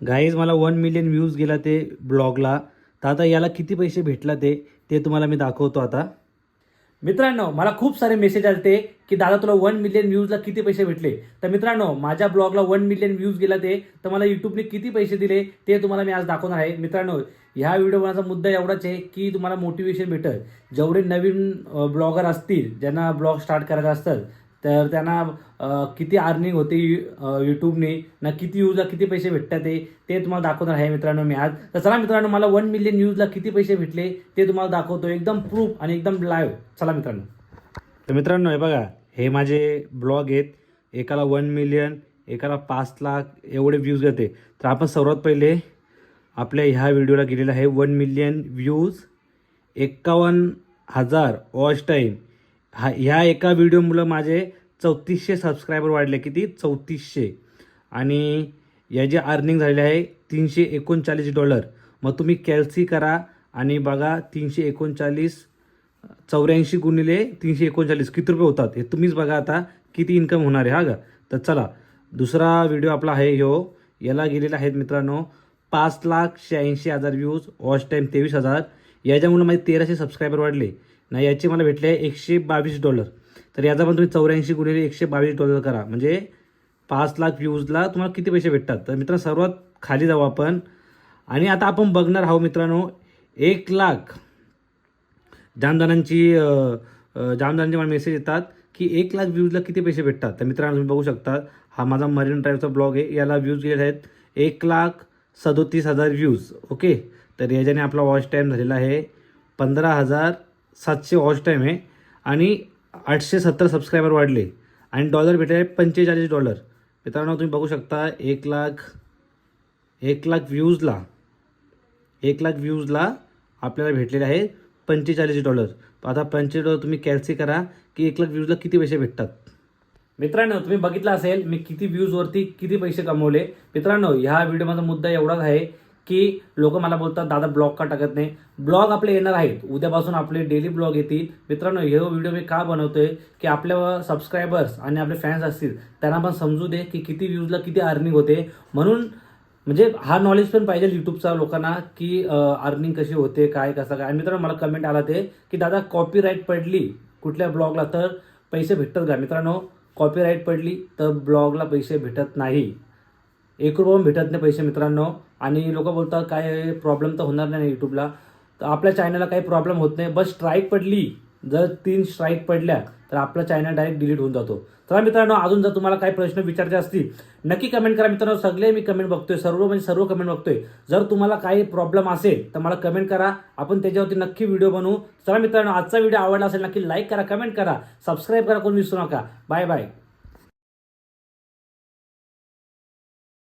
Guys मला one million views गेला ते ब्लॉगला तर आता याला किती पैसे भेटला ते ते तुम्हाला मी दाखवतो आता. मित्रांनो मला खूप सारे मेसेज आले की दादा तुला वन मिलियन व्ह्यूजला किती पैसे भेटले? तर मित्रांनो माझ्या ब्लॉगला वन मिलियन व्ह्यूज गेला ते तर मला युट्यूबने किती पैसे दिले ते तुम्हाला मी आज दाखवणार आहे. मित्रांनो ह्या व्हिडिओ मुद्दा एवढाच आहे की तुम्हाला मोटिवेशन भेटेल. जेवढे नवीन ब्लॉगर असतील ज्यांना ब्लॉग स्टार्ट करायचं असतं तर त्यांना किती अर्निंग होते यू- यूट्यूबने ना किती यूजला किती पैसे भेटतात ते ते तुम्हाला दाखवणार आहे मित्रांनो मी आज. तर चला मित्रांनो मला वन मिलियन न्यूजला किती पैसे भेटले ते तुम्हाला दाखवतो एकदम प्रूफ आणि एकदम लाईव्ह चला मित्रांनो. तर मित्रांनो हे बघा हे माझे ब्लॉग आहेत. एकाला वन मिलियन एकाला पाच लाख एवढे व्ह्यूज येते तर आपण सर्वात पहिले आपल्या ह्या व्हिडिओला गेलेला आहे. वन मिलियन व्ह्यूज एक्कावन्न हजार वॉच टाईम हा ह्या एका व्हिडिओमुळं माझे चौतीसशे सबस्क्रायबर वाढले. किती? चौतीसशे. आणि याची अर्निंग झालेले आहे तीनशे एकोणचाळीस डॉलर मग तुम्ही कॅल्सी करा आणि बघा तीनशे एकोणचाळीस चौऱ्याऐंशी गुणिले तीनशे एकोणचाळीस किती रुपये होतात? हे तुम्हीच बघा आता किती इन्कम होणार आहे हा का? तर चला दुसरा व्हिडिओ आपला आहे ह्यो. याला गेलेला आहेत मित्रांनो पाच लाख शहाऐंशी हजार व्ह्यूज वॉच टाईम तेवीस हजार. याच्यामुळे माझे तेराशे सबस्क्रायबर वाढले. ना याची मला भेटले एकशे बावीस डॉलर. तर याचा पण तुम्ही चौऱ्याऐंशी गुणिले एकशे बावीस डॉलर करा. म्हणजे पाच लाख व्ह्यूजला तुम्हाला किती पैसे भेटतात? तर मित्रांनो सर्वात खाली जाऊ आपण. आणि आता आपण बघणार आहोत मित्रांनो एक लाख. जामदानांची जामदानांचे मला मेसेज येतात की एक लाख व्ह्यूजला किती पैसे भेटतात? तर मित्रांनो तुम्ही बघू शकता हा माझा मरीन ड्राईव्हचा ब्लॉग आहे. याला व्ह्यूज गेले आहेत एक लाख सदोतीस हजार व्ह्यूज ओके? तर याच्याने आपला वॉच टाईम झालेला आहे पंधरा हजार सातशे वॉच टाईम आहे. आणि आठशे सत्तर सबस्क्रायबर वाढले. आणि डॉलर भेटले पंचेचाळीस डॉलर मित्रांनो तुम्ही बघू शकता एक लाख एक लाख व्ह्यूजला एक लाख व्ह्यूजला आपल्याला भेटलेले आहे पंचेचाळीस डॉलर आता पंचेचाळीस डॉलर तुम्ही कॅल्सी करा की एक लाख व्ह्यूजला किती पैसे भेटतात? मित्रांनो तुम्ही बघितलं असेल मी किती व्ह्यूजवरती किती पैसे कमवले. मित्रांनो ह्या व्हिडिओ मुद्दा एवढाच आहे की लोक मला बोलतात दादा ब्लॉग का टाकत नाही? ब्लॉग आपले येणार आहेत. उद्यापासून आपले डेली ब्लॉग येतील. मित्रांनो हे व्हिडिओ मी का बनवतोय? की आपल्या सबस्क्रायबर्स आणि आपले फॅन्स असतील त्यांना पण समजू दे की किती व्ह्यूजला किती अर्निंग होते. म्हणून म्हणजे हा नॉलेज पण पाहिजे यूट्यूबचा लोकांना की अर्निंग कशी होते काय कसं काय. आणि मित्रांनो मला कमेंट आला ते की दादा कॉपीराईट पडली कुठल्या ब्लॉगला तर पैसे भेटतात का? मित्रांनो कॉपीराईट पडली तर ब्लॉगला पैसे भेटत नाही. एक रुपया पण भेटत नाही पैसे मित्रांनो. आणि लोक बोलतात काय प्रॉब्लेम तर होणार नाही यूट्यूबला तर आपल्या चॅनलला काही प्रॉब्लेम होत नाही. बस स्ट्राईक पडली. जर तीन स्ट्राईक पडल्या तर आपला चॅनल डायरेक्ट डिलीट होऊन जातो. तर मित्रांनो अजून जर तुम्हाला काही प्रश्न विचारायचे असतील नक्की कमेंट करा मित्रांनो. सगळे मी कमेंट बघतोय. सर्व म्हणजे सर्व कमेंट बघतोय. जर तुम्हाला काही प्रॉब्लेम असेल तर मला कमेंट करा. आपण त्याच्यावरती नक्की व्हिडिओ बनवू. चला मित्रांनो आजचा व्हिडिओ आवडला असेल नक्की लाईक करा कमेंट करा. सबस्क्राईब करा कोण विसरू नका. Bye bye